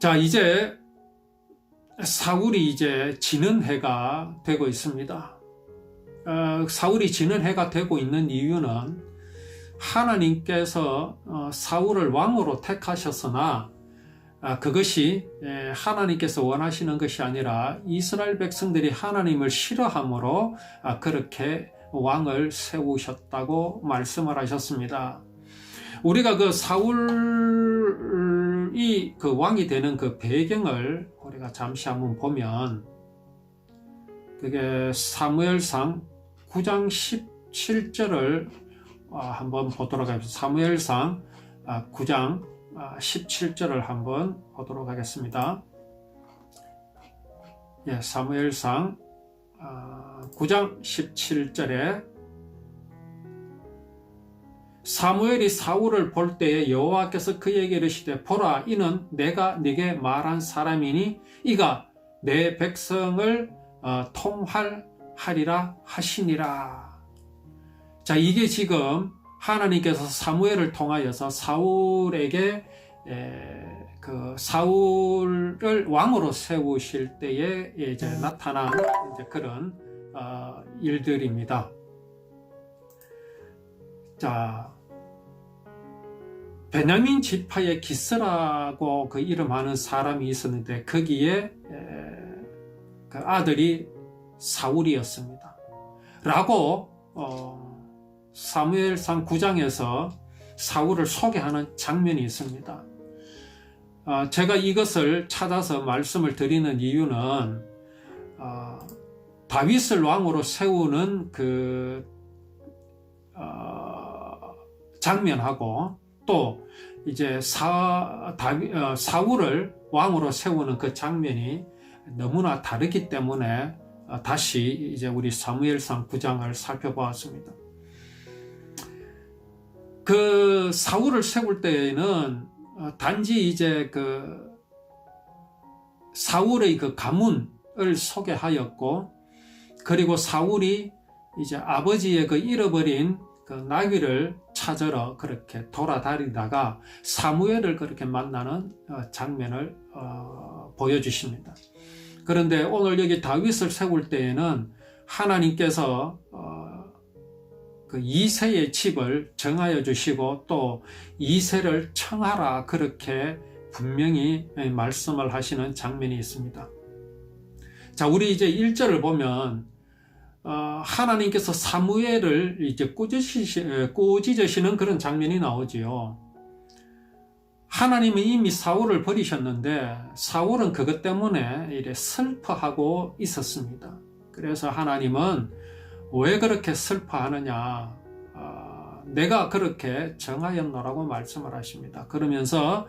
자, 이제 사울이 이제 지는 해가 되고 있습니다. 어, 사울이 지는 해가 되고 있는 이유는 하나님께서 어, 사울을 왕으로 택하셨으나 아, 그것이 에, 하나님께서 원하시는 것이 아니라 이스라엘 백성들이 하나님을 싫어함으로 아, 그렇게 왕을 세우셨다고 말씀을 하셨습니다. 우리가 그 사울 이 그 왕이 되는 그 배경을 우리가 잠시 한번 보면 그게 사무엘상 9장 17절을 아, 한번 보도록 하겠습니다. 사무엘상 9장 17절을 한번 보도록 하겠습니다. 예, 사무엘상 9장 17절에 사무엘이 사울을 볼 때에 여호와께서 그에게 이르시되 보라 이는 내가 네게 말한 사람이니 이가 내 백성을 어, 통할하리라 하시니라. 자 이게 지금 하나님께서 사무엘을 통하여서 사울에게 에, 그 사울을 왕으로 세우실 때에 이제 나타난 이제 그런 어, 일들입니다. 자, 베냐민 지파의 기스라고 그 이름하는 사람이 있었는데 거기에 에, 그 아들이 사울이었습니다. 라고 어, 사무엘상 9장에서 사울을 소개하는 장면이 있습니다. 어, 제가 이것을 찾아서 말씀을 드리는 이유는 어, 다윗을 왕으로 세우는 그 어, 장면하고 또 이제 사, 다윗, 어, 사울을 왕으로 세우는 그 장면이 너무나 다르기 때문에 어, 다시 이제 우리 사무엘상 9장을 살펴보았습니다. 그 사울을 세울 때에는 어, 단지 이제 그 사울의 그 가문을 소개하였고 그리고 사울이 이제 아버지의 그 잃어버린 그 나귀를 찾으러 그렇게 돌아다니다가 사무엘을 그렇게 만나는 어, 장면을 어, 보여주십니다. 그런데 오늘 여기 다윗을 세울 때에는 하나님께서 어, 그 이세의 집을 정하여 주시고 또 이세를 청하라 그렇게 분명히 말씀을 하시는 장면이 있습니다. 자, 우리 이제 1절을 보면 어, 하나님께서 사무엘을 이제 꾸짖으시, 꾸짖으시는 그런 장면이 나오지요. 하나님은 이미 사울을 버리셨는데 사울은 그것 때문에 이래 슬퍼하고 있었습니다. 그래서 하나님은 왜 그렇게 슬퍼하느냐? 어, 내가 그렇게 정하였노라고 말씀을 하십니다. 그러면서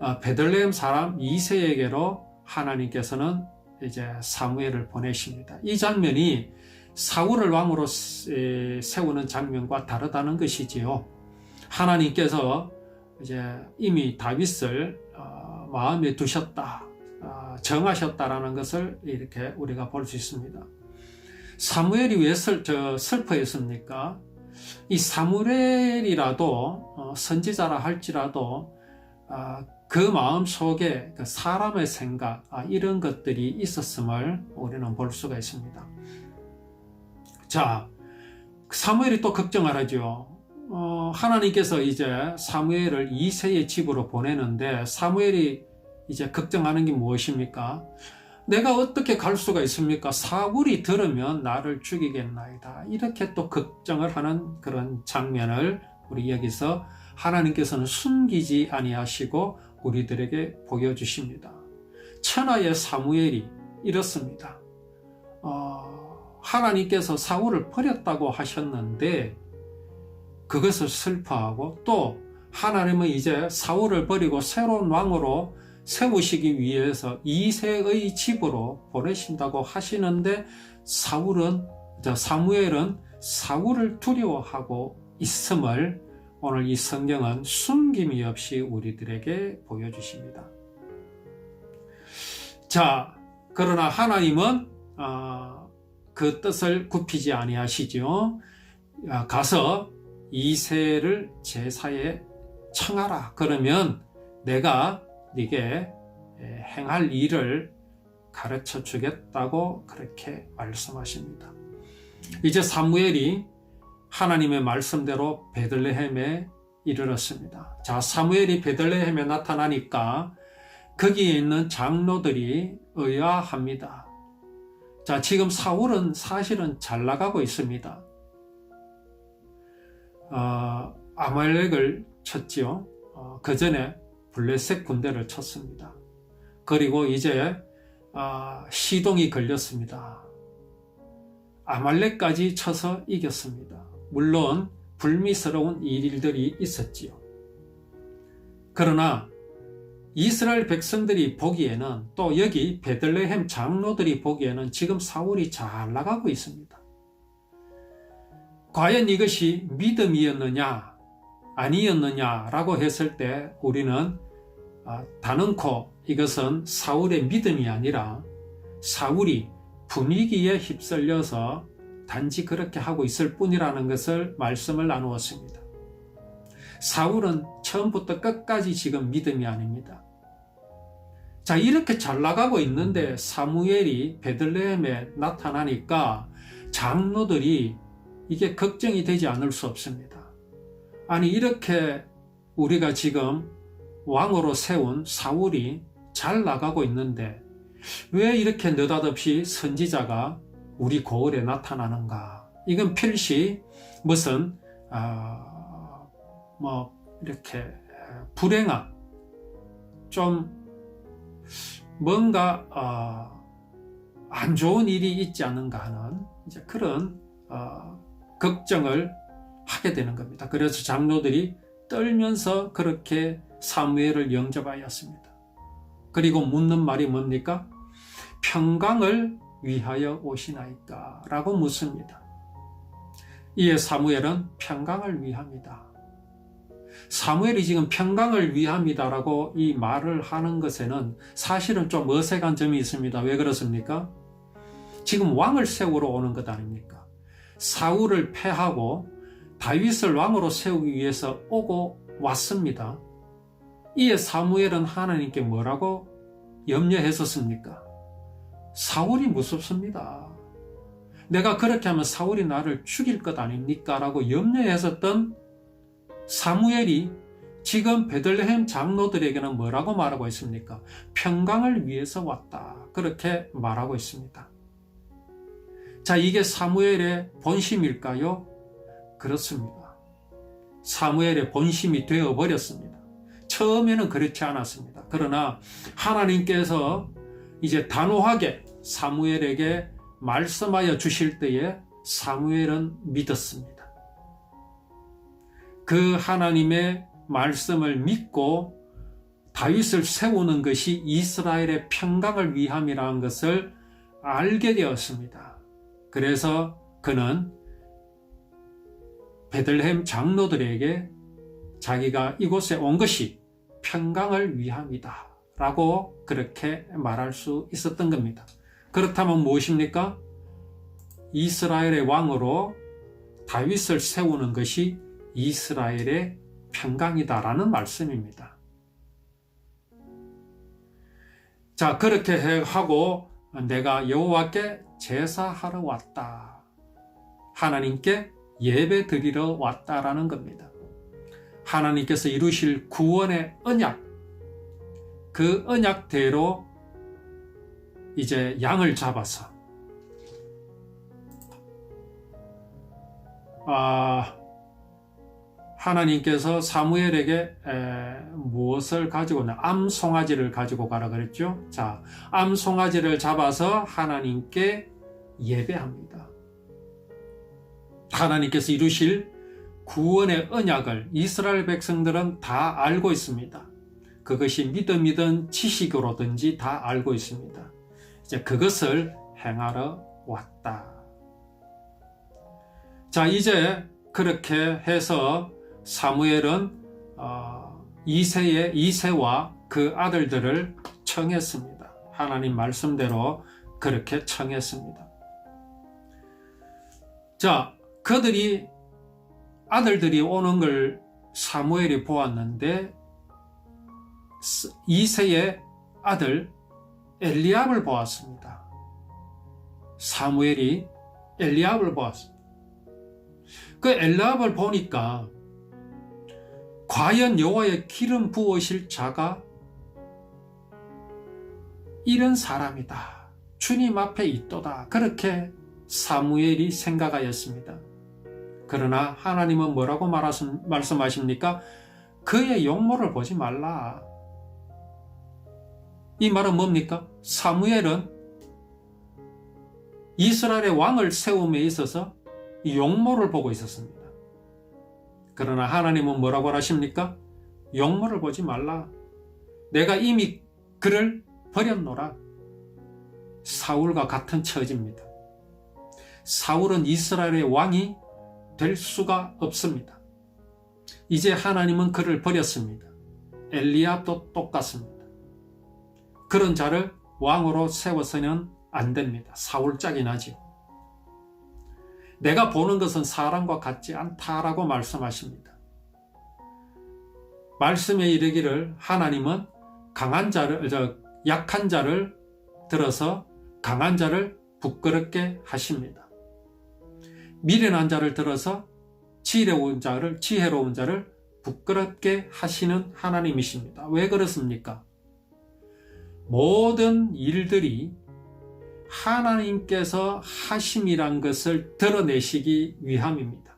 어, 베들레헴 사람 이세에게로 하나님께서는 이제 사무엘을 보내십니다. 이 장면이 사울을 왕으로 세우는 장면과 다르다는 것이지요. 하나님께서 이제 이미 다윗을 어, 마음에 두셨다, 어, 정하셨다라는 것을 이렇게 우리가 볼 수 있습니다. 사무엘이 왜 슬, 저, 슬퍼했습니까? 이 사무엘이라도 어, 선지자라 할지라도 그 마음 속에 그 사람의 생각 아, 이런 것들이 있었음을 우리는 볼 수가 있습니다. 자, 사무엘이 또 걱정을 하죠. 어, 하나님께서 이제 사무엘을 이세의 집으로 보내는데 사무엘이 이제 걱정하는 게 무엇입니까? 내가 어떻게 갈 수가 있습니까? 사울이 들으면 나를 죽이겠나이다. 이렇게 또 걱정을 하는 그런 장면을 우리 여기서 하나님께서는 숨기지 아니하시고 우리들에게 보여주십니다. 천하의 사무엘이 이렇습니다. 어, 하나님께서 사울을 버렸다고 하셨는데 그것을 슬퍼하고 또 하나님은 이제 사울을 버리고 새로운 왕으로 세우시기 위해서 이세의 집으로 보내신다고 하시는데 사울은 사무엘은 사울을 두려워하고 있음을 오늘 이 성경은 숨김이 없이 우리들에게 보여주십니다. 자, 그러나 하나님은 어, 그 뜻을 굽히지 아니하시죠. 아, 가서 이세를 제사에 청하라. 그러면 내가 네게 에, 행할 일을 가르쳐 주겠다고 그렇게 말씀하십니다. 이제 사무엘이 하나님의 말씀대로 베들레헴에 이르렀습니다. 자, 사무엘이 베들레헴에 나타나니까 거기에 있는 장로들이 의아합니다. 자, 지금 사울은 사실은 잘 나가고 있습니다. 어, 아말렉을 쳤지요. 어, 그 전에 블레셋 군대를 쳤습니다. 그리고 이제 어, 시동이 걸렸습니다. 아말렉까지 쳐서 이겼습니다. 물론 불미스러운 일들이 있었지요. 그러나 이스라엘 백성들이 보기에는 또 여기 베들레헴 장로들이 보기에는 지금 사울이 잘 나가고 있습니다. 과연 이것이 믿음이었느냐 아니었느냐라고 했을 때 우리는 아, 단언코 이것은 사울의 믿음이 아니라 사울이 분위기에 휩쓸려서 단지 그렇게 하고 있을 뿐이라는 것을 말씀을 나누었습니다. 사울은 처음부터 끝까지 지금 믿음이 아닙니다. 자, 이렇게 잘 나가고 있는데 사무엘이 베들레헴에 나타나니까 장로들이 이게 걱정이 되지 않을 수 없습니다. 아니, 이렇게 우리가 지금 왕으로 세운 사울이 잘 나가고 있는데 왜 이렇게 느닷없이 선지자가 우리 고을에 나타나는가? 이건 필시 무슨 아, 뭐 이렇게 불행한 좀 뭔가 어, 안 좋은 일이 있지 않은가 하는 이제 그런 어, 걱정을 하게 되는 겁니다. 그래서 장로들이 떨면서 그렇게 사무엘을 영접하였습니다. 그리고 묻는 말이 뭡니까? 평강을 위하여 오시나이까? 라고 묻습니다. 이에 사무엘은 평강을 위합니다. 사무엘이 지금 평강을 위함이다라고 이 말을 하는 것에는 사실은 좀 어색한 점이 있습니다. 왜 그렇습니까? 지금 왕을 세우러 오는 것 아닙니까? 사울을 패하고 다윗을 왕으로 세우기 위해서 오고 왔습니다. 이에 사무엘은 하나님께 뭐라고 염려했었습니까? 사울이 무섭습니다. 내가 그렇게 하면 사울이 나를 죽일 것 아닙니까? 라고 염려했었던 사무엘이 지금 베들레헴 장로들에게는 뭐라고 말하고 있습니까? 평강을 위해서 왔다. 그렇게 말하고 있습니다. 자, 이게 사무엘의 본심일까요? 그렇습니다. 사무엘의 본심이 되어버렸습니다. 처음에는 그렇지 않았습니다. 그러나 하나님께서 이제 단호하게 사무엘에게 말씀하여 주실 때에 사무엘은 믿었습니다. 그 하나님의 말씀을 믿고 다윗을 세우는 것이 이스라엘의 평강을 위함이라는 것을 알게 되었습니다. 그래서 그는 베들레헴 장로들에게 자기가 이곳에 온 것이 평강을 위함이다. 라고 그렇게 말할 수 있었던 겁니다. 그렇다면 무엇입니까? 이스라엘의 왕으로 다윗을 세우는 것이 이스라엘의 평강이다라는 말씀입니다. 자, 그렇게 하고 내가 여호와께 제사하러 왔다. 하나님께 예배 드리러 왔다라는 겁니다. 하나님께서 이루실 구원의 언약, 그 언약대로 이제 양을 잡아서 아, 하나님께서 사무엘에게 에, 무엇을 가지고 나 암 송아지를 가지고 가라 그랬죠. 자, 암 송아지를 잡아서 하나님께 예배합니다. 하나님께서 이루실 구원의 언약을 이스라엘 백성들은 다 알고 있습니다. 그것이 믿음이든 지식으로든지 다 알고 있습니다. 이제 그것을 행하러 왔다. 자, 이제 그렇게 해서 사무엘은 어, 이세의 이세와 그 아들들을 청했습니다. 하나님 말씀대로 그렇게 청했습니다. 자, 그들이 아들들이 오는 걸 사무엘이 보았는데 이세의 아들 엘리압을 보았습니다. 사무엘이 엘리압을 보았습니다. 그 엘리압을 보니까 과연 여호와의 기름 부으실 자가 이런 사람이다. 주님 앞에 있도다. 그렇게 사무엘이 생각하였습니다. 그러나 하나님은 뭐라고 말씀하십니까? 그의 용모를 보지 말라. 이 말은 뭡니까? 사무엘은 이스라엘의 왕을 세움에 있어서 용모를 보고 있었습니다. 그러나 하나님은 뭐라고 하십니까? 용모를 보지 말라. 내가 이미 그를 버렸노라. 사울과 같은 처지입니다. 사울은 이스라엘의 왕이 될 수가 없습니다. 이제 하나님은 그를 버렸습니다. 엘리압도 똑같습니다. 그런 자를 왕으로 세워서는 안 됩니다. 사울 짝이 나지요. 내가 보는 것은 사람과 같지 않다라고 말씀하십니다. 말씀에 이르기를 하나님은 강한 자를, 저, 약한 자를 들어서 강한 자를 부끄럽게 하십니다. 미련한 자를 들어서 지혜로운 자를, 지혜로운 자를 부끄럽게 하시는 하나님이십니다. 왜 그렇습니까? 모든 일들이 하나님께서 하심이란 것을 드러내시기 위함입니다.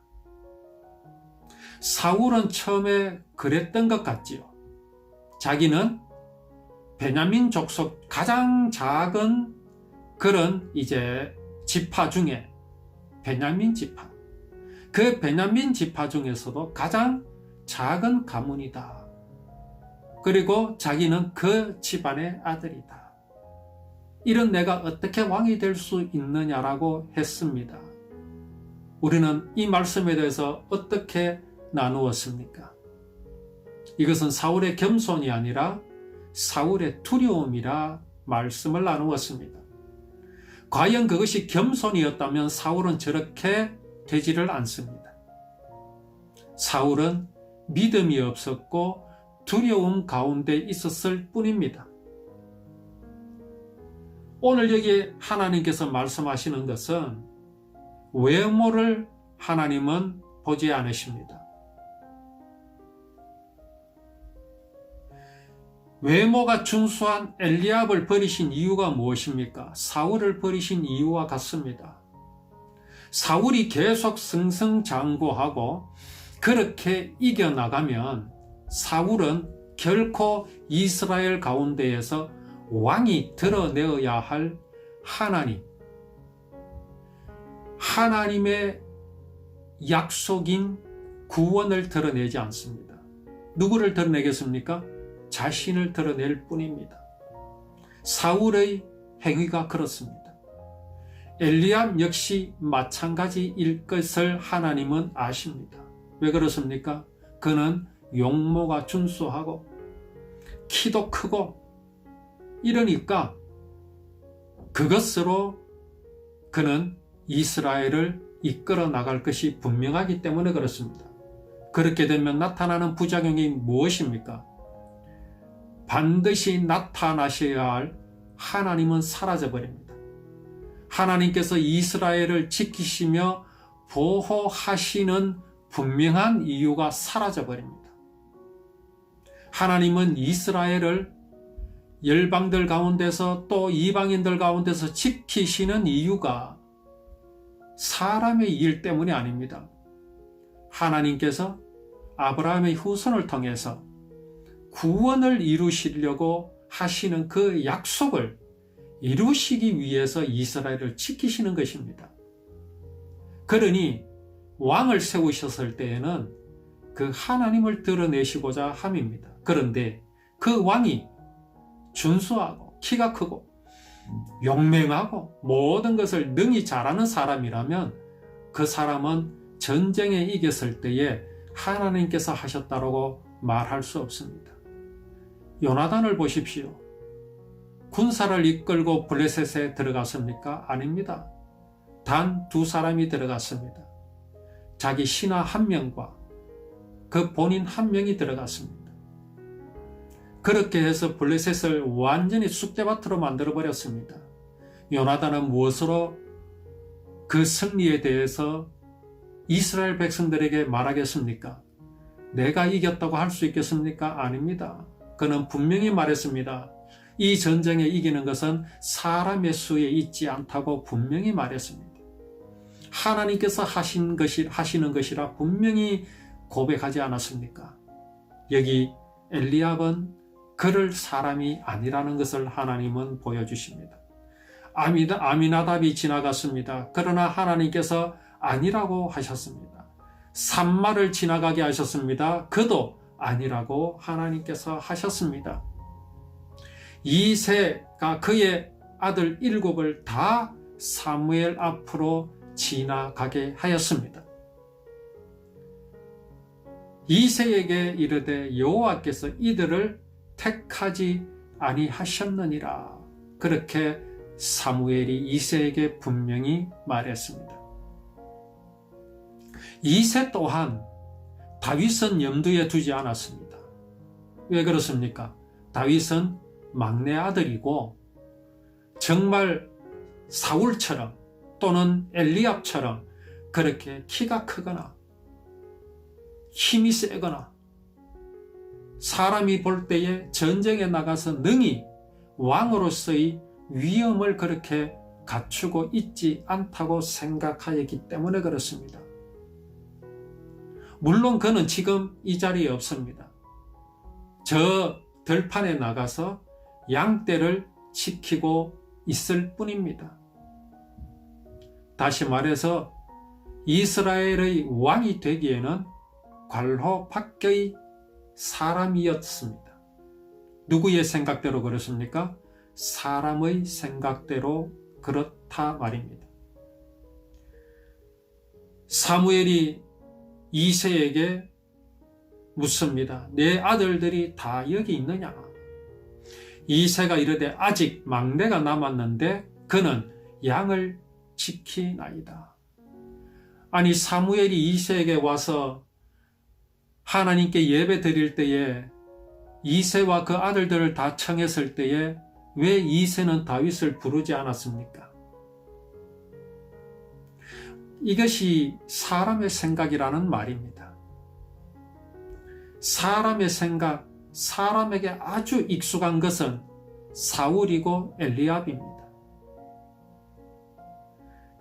사울은 처음에 그랬던 것 같지요. 자기는 베냐민 족속 가장 작은 그런 이제 지파 중에 베냐민 지파. 그 베냐민 지파 중에서도 가장 작은 가문이다. 그리고 자기는 그 집안의 아들이다. 이런 내가 어떻게 왕이 될 수 있느냐라고 했습니다. 우리는 이 말씀에 대해서 어떻게 나누었습니까? 이것은 사울의 겸손이 아니라 사울의 두려움이라 말씀을 나누었습니다. 과연 그것이 겸손이었다면 사울은 저렇게 되지를 않습니다. 사울은 믿음이 없었고 두려움 가운데 있었을 뿐입니다. 오늘 여기 하나님께서 말씀하시는 것은 외모를 하나님은 보지 않으십니다. 외모가 준수한 엘리압을 버리신 이유가 무엇입니까? 사울을 버리신 이유와 같습니다. 사울이 계속 승승장구하고 그렇게 이겨나가면 사울은 결코 이스라엘 가운데에서 왕이 드러내어야 할 하나님, 하나님의 약속인 구원을 드러내지 않습니다. 누구를 드러내겠습니까? 자신을 드러낼 뿐입니다. 사울의 행위가 그렇습니다. 엘리암 역시 마찬가지일 것을 하나님은 아십니다. 왜 그렇습니까? 그는 용모가 준수하고 키도 크고 이러니까 그것으로 그는 이스라엘을 이끌어 나갈 것이 분명하기 때문에 그렇습니다. 그렇게 되면 나타나는 부작용이 무엇입니까? 반드시 나타나셔야 할 하나님은 사라져 버립니다. 하나님께서 이스라엘을 지키시며 보호하시는 분명한 이유가 사라져 버립니다. 하나님은 이스라엘을 열방들 가운데서 또 이방인들 가운데서 지키시는 이유가 사람의 일 때문이 아닙니다. 하나님께서 아브라함의 후손을 통해서 구원을 이루시려고 하시는 그 약속을 이루시기 위해서 이스라엘을 지키시는 것입니다. 그러니 왕을 세우셨을 때에는 그 하나님을 드러내시고자 함입니다. 그런데 그 왕이 준수하고 키가 크고 용맹하고 모든 것을 능히 잘하는 사람이라면 그 사람은 전쟁에 이겼을 때에 하나님께서 하셨다고 말할 수 없습니다. 요나단을 보십시오. 군사를 이끌고 블레셋에 들어갔습니까? 아닙니다. 단 두 사람이 들어갔습니다. 자기 신하 한 명과 그 본인 한 명이 들어갔습니다. 그렇게 해서 블레셋을 완전히 쑥대밭으로 만들어 버렸습니다. 요나단은 무엇으로 그 승리에 대해서 이스라엘 백성들에게 말하겠습니까? 내가 이겼다고 할 수 있겠습니까? 아닙니다. 그는 분명히 말했습니다. 이 전쟁에 이기는 것은 사람의 수에 있지 않다고 분명히 말했습니다. 하나님께서 하신 것이, 하시는 것이라 분명히 고백하지 않았습니까? 여기 엘리압은 그럴 사람이 아니라는 것을 하나님은 보여주십니다. 아미나답이 지나갔습니다. 그러나 하나님께서 아니라고 하셨습니다. 산마를 지나가게 하셨습니다. 그도 아니라고 하나님께서 하셨습니다. 이세가 그의 아들 일곱을 다 사무엘 앞으로 지나가게 하였습니다. 이세에게 이르되 여호와께서 이들을 택하지 아니하셨느니라. 그렇게 사무엘이 이세에게 분명히 말했습니다. 이세 또한 다윗은 염두에 두지 않았습니다. 왜 그렇습니까? 다윗은 막내 아들이고 정말 사울처럼 또는 엘리압처럼 그렇게 키가 크거나 힘이 세거나 사람이 볼 때에 전쟁에 나가서 능히 왕으로서의 위엄을 그렇게 갖추고 있지 않다고 생각하였기 때문에 그렇습니다. 물론 그는 지금 이 자리에 없습니다. 저 들판에 나가서 양떼를 지키고 있을 뿐입니다. 다시 말해서 이스라엘의 왕이 되기에는 관로 밖의 사람이었습니다. 누구의 생각대로 그렇습니까? 사람의 생각대로 그렇다 말입니다. 사무엘이 이세에게 묻습니다. 내 아들들이 다 여기 있느냐? 이세가 이르되 아직 막내가 남았는데 그는 양을 지키나이다. 아니 사무엘이 이세에게 와서 하나님께 예배 드릴 때에 이세와 그 아들들을 다 청했을 때에 왜 이세는 다윗을 부르지 않았습니까? 이것이 사람의 생각이라는 말입니다. 사람의 생각, 사람에게 아주 익숙한 것은 사울이고 엘리압입니다.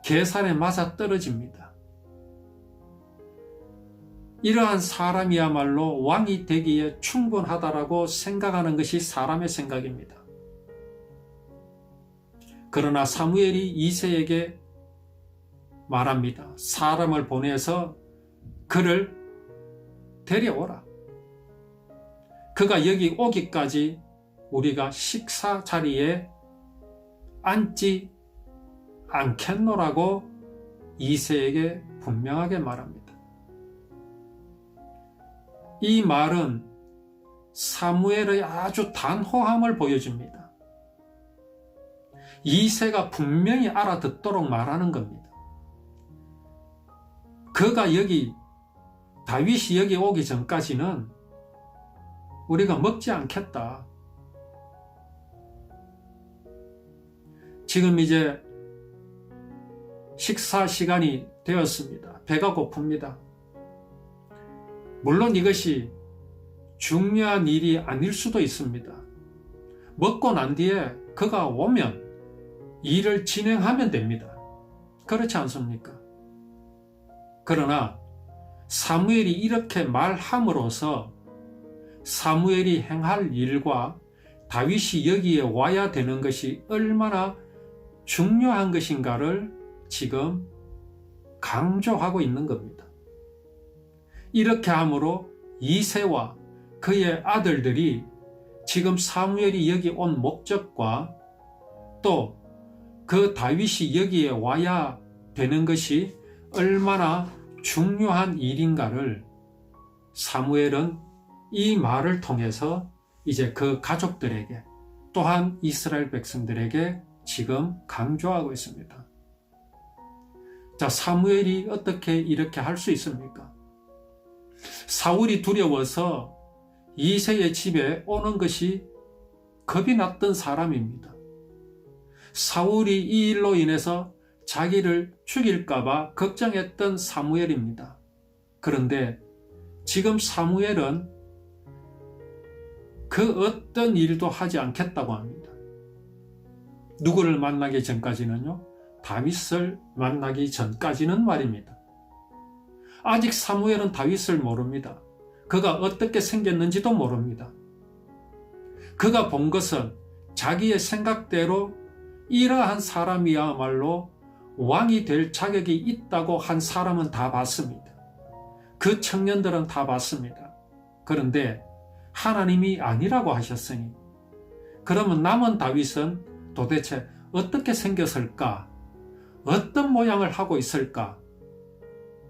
계산에 맞아 떨어집니다. 이러한 사람이야말로 왕이 되기에 충분하다라고 생각하는 것이 사람의 생각입니다. 그러나 사무엘이 이세에게 말합니다. 사람을 보내서 그를 데려오라. 그가 여기 오기까지 우리가 식사 자리에 앉지 않겠노라고 이세에게 분명하게 말합니다. 이 말은 사무엘의 아주 단호함을 보여줍니다. 이세가 분명히 알아듣도록 말하는 겁니다. 그가 여기 다윗이 여기 오기 전까지는 우리가 먹지 않겠다. 지금 이제 식사 시간이 되었습니다. 배가 고픕니다. 물론 이것이 중요한 일이 아닐 수도 있습니다. 먹고 난 뒤에 그가 오면 일을 진행하면 됩니다. 그렇지 않습니까? 그러나 사무엘이 이렇게 말함으로써 사무엘이 행할 일과 다윗이 여기에 와야 되는 것이 얼마나 중요한 것인가를 지금 강조하고 있는 겁니다. 이렇게 함으로 이세와 그의 아들들이 지금 사무엘이 여기 온 목적과 또 그 다윗이 여기에 와야 되는 것이 얼마나 중요한 일인가를 사무엘은 이 말을 통해서 이제 그 가족들에게 또한 이스라엘 백성들에게 지금 강조하고 있습니다. 자, 사무엘이 어떻게 이렇게 할 수 있습니까? 사울이 두려워서 이세의 집에 오는 것이 겁이 났던 사람입니다. 사울이 이 일로 인해서 자기를 죽일까봐 걱정했던 사무엘입니다. 그런데 지금 사무엘은 그 어떤 일도 하지 않겠다고 합니다. 누구를 만나기 전까지는요, 다윗을 만나기 전까지는 말입니다. 아직 사무엘은 다윗을 모릅니다. 그가 어떻게 생겼는지도 모릅니다. 그가 본 것은 자기의 생각대로 이러한 사람이야말로 왕이 될 자격이 있다고 한 사람은 다 봤습니다. 그 청년들은 다 봤습니다. 그런데 하나님이 아니라고 하셨으니 그러면 남은 다윗은 도대체 어떻게 생겼을까? 어떤 모양을 하고 있을까?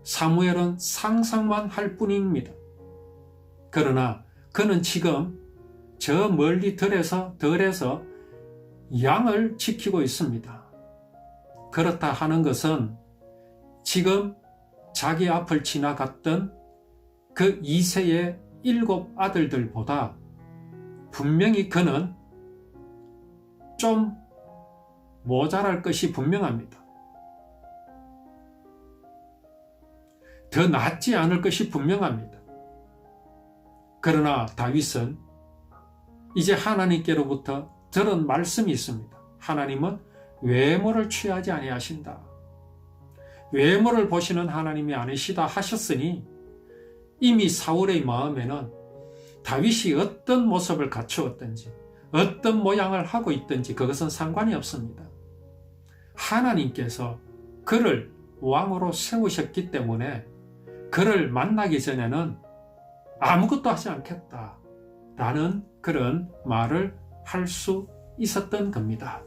사무엘은 상상만 할 뿐입니다. 그러나 그는 지금 저 멀리 들에서 덜에서 양을 지키고 있습니다. 그렇다 하는 것은 지금 자기 앞을 지나갔던 그 이세의 일곱 아들들보다 분명히 그는 좀 모자랄 것이 분명합니다. 더 낫지 않을 것이 분명합니다. 그러나 다윗은 이제 하나님께로부터 들은 말씀이 있습니다. 하나님은 외모를 취하지 아니하신다. 외모를 보시는 하나님이 아니시다 하셨으니 이미 사울의 마음에는 다윗이 어떤 모습을 갖추었든지 어떤 모양을 하고 있든지 그것은 상관이 없습니다. 하나님께서 그를 왕으로 세우셨기 때문에 그를 만나기 전에는 아무것도 하지 않겠다. 라는 그런 말을 할 수 있었던 겁니다.